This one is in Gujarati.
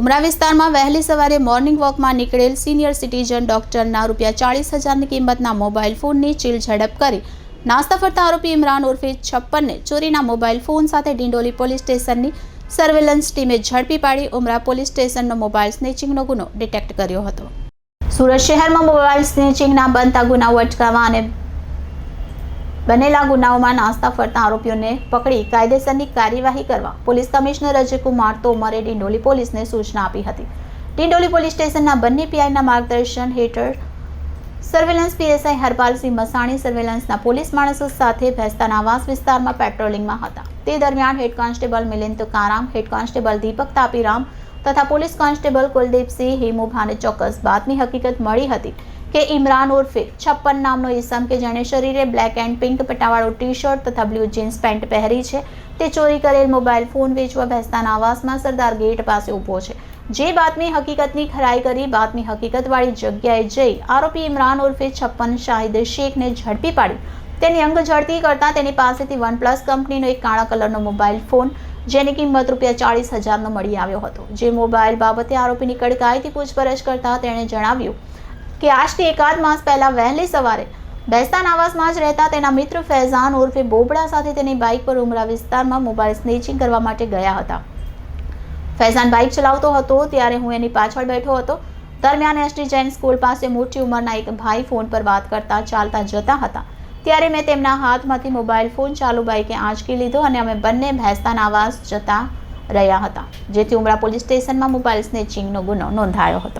ઉમરા વિસ્તારમાં વહેલી સવારે મોર્નિંગ વોકમાં નીકળેલ સિનિયર સિટીઝન ડોક્ટરના રૂપિયા ચાળીસ હજારની કિંમતના મોબાઈલ ફોનની ચીલ ઝડપ કરી. નાસ્તા ફરતા આરોપી ઇમરાન ઉર્ફે છપ્પનને ચોરીના મોબાઈલ ફોન સાથે ડિંડોલી પોલીસ સ્ટેશનની સર્વેલન્સ ટીમે ઝડપી પાડી ઉમરા પોલીસ સ્ટેશનનો મોબાઈલ સ્નેચિંગનો ગુનો ડિટેક્ટ કર્યો હતો. સુરત શહેરમાં મોબાઈલ સ્નેચિંગના બનતા ગુનાઓ અટકાવવા અને બનેલા ગુનાઓમાં નાસ્તા ફરતા આરોપીઓને પકડી કાયદેસરની કાર્યવાહી કરવા પોલીસ કમિશનર અજયકુમાર તોમરે ડિંડોલી પોલીસને સૂચના આપી હતી. ડિંડોલી પોલીસ સ્ટેશનના બંને પીઆઈના માર્ગદર્શન હેઠળ સર્વેલન્સ પીએસઆઈ હરપાલસિંહ મસાણી સર્વેલન્સના પોલીસ માણસો સાથે ભેસ્તાના આવાસ વિસ્તારમાં પેટ્રોલિંગમાં હતા. તે દરમિયાન head constable Milind Tukaram head constable Deepak Tapiram તથા પોલીસ કોન્સ્ટેબલ કુલદીપસિંહ હિમુભાને ચોક્કસ બાતની હકીકત મળી હતી કે ઇમરાન ઉર્ફે છપ્પન નામનો ઇસમ કે જેણે શરીરે બ્લેક એન્ડ પિંક પટાવાળો ટી શર્ટ તથા બ્લુ જીન્સ પેન્ટ પહેરી છે, તે ચોરી કરેલ મોબાઈલ ફોન વેચવા ભેસ્તાના આવાસમાં સરદાર ગેટ પાસે ઊભો છે. જે બાતમી હકીકતની ખરાઈ કરી બાતમી હકીકતવાળી જગ્યાએ જઈ આરોપી ઇમરાન ઉર્ફે છપ્પન શાહિદ શેખને ઝડપી પાડી તેની અંગ ઝડપી કરતાં તેની પાસેથી વન પ્લસ કંપનીનો એક કાળા કલરનો મોબાઈલ ફોન, જેની કિંમત રૂપિયા ચાળીસ હજારનો મળી આવ્યો હતો. જે મોબાઈલ બાબતે આરોપીની કડકાઈથી પૂછપરછ કરતા તેણે જણાવ્યું કે, આજથી એકાદ માસ પહેલાં વહેલી સવારે બેસ્તાન આવાસમાં જ રહેતા તેના મિત્ર ફૈઝાન ઉર્ફે બોબડા સાથે તેની બાઇક પર ઉમરા વિસ્તારમાં મોબાઈલ સ્નેચિંગ કરવા માટે ગયા હતા. ફૈઝાન બાઇક ચલાવતો હતો, ત્યારે હું એની પાછળ બેઠો હતો. દરમિયાન એસટી જૈન સ્કૂલ પાસે મોટી ઉંમરના એક ભાઈ ફોન પર વાત કરતા ચાલતા જતા હતા. ત્યારે મેં તેમના હાથમાંથી મોબાઈલ ફોન ચાલુ બાઈકે આંચકી લીધો અને અમે બંને ભેસ્તાન આવાસ જતા રહ્યા હતા, જેથી ઉમરા પોલીસ સ્ટેશનમાં મોબાઈલ સ્નેચિંગનો ગુનો નોંધાયો હતો.